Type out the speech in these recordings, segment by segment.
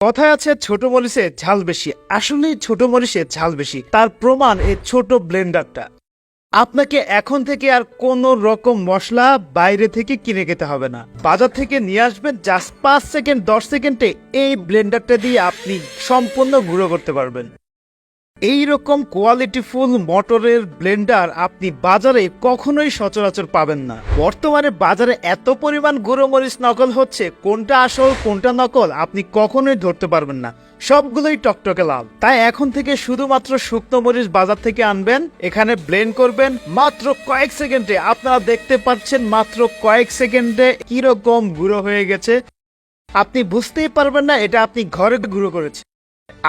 কথায় আছে ছোট মরিচে ঝাল বেশি, আসলেই ছোট মরিচে ঝাল বেশি। তার প্রমাণ এই ছোট ব্লেন্ডারটা। আপনাকে এখন থেকে আর কোনো রকম মশলা বাইরে থেকে কিনে খেতে হবে না। বাজার থেকে নিয়ে আসবেন জাস্ট পাঁচ সেকেন্ড, দশ সেকেন্ডে এই ব্লেন্ডারটা দিয়ে আপনি সম্পূর্ণ গুঁড়ো করতে পারবেন। এই রকম কোয়ালিটিফুল মোটরের ব্লেন্ডার আপনি বাজারে কখনোই সচরাচর পাবেন না। বর্তমানে বাজারে এত পরিমাণ গুঁড়োমরিচ নকল হচ্ছে, কোনটা আসল, কোনটা নকল আপনি কখনোই ধরতে পারবেন না। সবগুলোই টকটকে লাল। তাই এখন থেকে শুধুমাত্র শুকনো মরিচ বাজার থেকে আনবেন, এখানে ব্লেন্ড করবেন, মাত্র কয়েক সেকেন্ডে। আপনারা দেখতে পাচ্ছেন মাত্র কয়েক সেকেন্ডে কীরকম গুঁড়ো হয়ে গেছে। আপনি বুঝতেই পারবেন না, এটা আপনি ঘরে গুঁড়ো করেছেন।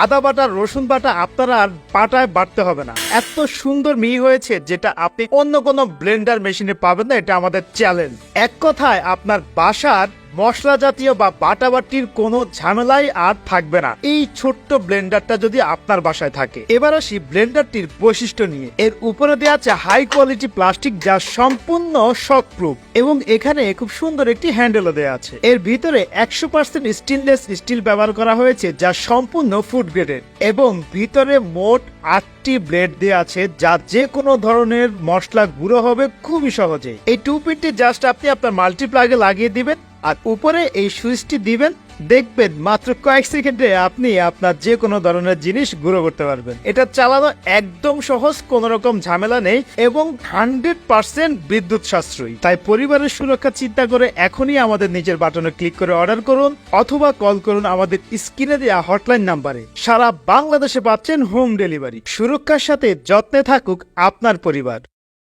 আদা বাটা, রসুন বাটা আপনারা আর পাটায় বাটতে হবে না। এত সুন্দর মিহি হয়েছে যেটা আপনি অন্য কোনো ব্লেন্ডার মেশিনে পাবেন না, এটা আমাদের চ্যালেঞ্জ এক কথায়, আপনার বাসার মশলা জাতীয় বা বাটাবাটির কোনো ঝামেলাই আর থাকবে না। এই ছোট্ট ব্লেন্ডারটা যদি আপনার বাসায় থাকে। এবার আসি ব্লেন্ডারটির বৈশিষ্ট্য নিয়ে। এর উপরে দেওয়া আছে হাই কোয়ালিটি প্লাস্টিক যা সম্পূর্ণ শক প্রুফ এবং এখানে খুব সুন্দর একটি হ্যান্ডেলও দেওয়া আছে। এর ভিতরে একশো পার্সেন্ট স্টেনলেস স্টিল ব্যবহার করা হয়েছে, যা সম্পূর্ণ ফুড গ্রেডের এবং ভিতরে মোট আটটি ব্লেড দেওয়া আছে, যা যে কোনো ধরনের মশলা গুঁড়ো হবে খুবই সহজে এই টু পিনটি জাস্ট আপনি আপনার মাল্টিপ্লাগে লাগিয়ে দিবেন। আর উপরে এই সুইচটি দিবেন, দেখবেন মাত্র কয়েক সেকেন্ডে আপনি আপনার যে কোনো ধরনের জিনিস গুঁড়ো করতে পারবেন। এটা চালানো একদম সহজ কোন রকম ঝামেলা নেই এবং হান্ড্রেড পার্সেন্ট বিদ্যুৎ সাশ্রয়ী। তাই পরিবারের সুরক্ষা চিন্তা করে এখনই আমাদের নিজের বাটনে ক্লিক করে অর্ডার করুন অথবা কল করুন আমাদের স্ক্রিনে দেওয়া হটলাইন নাম্বারে। সারা বাংলাদেশে পাচ্ছেন হোম ডেলিভারি। সুরক্ষার সাথে যত্নে থাকুক আপনার পরিবার।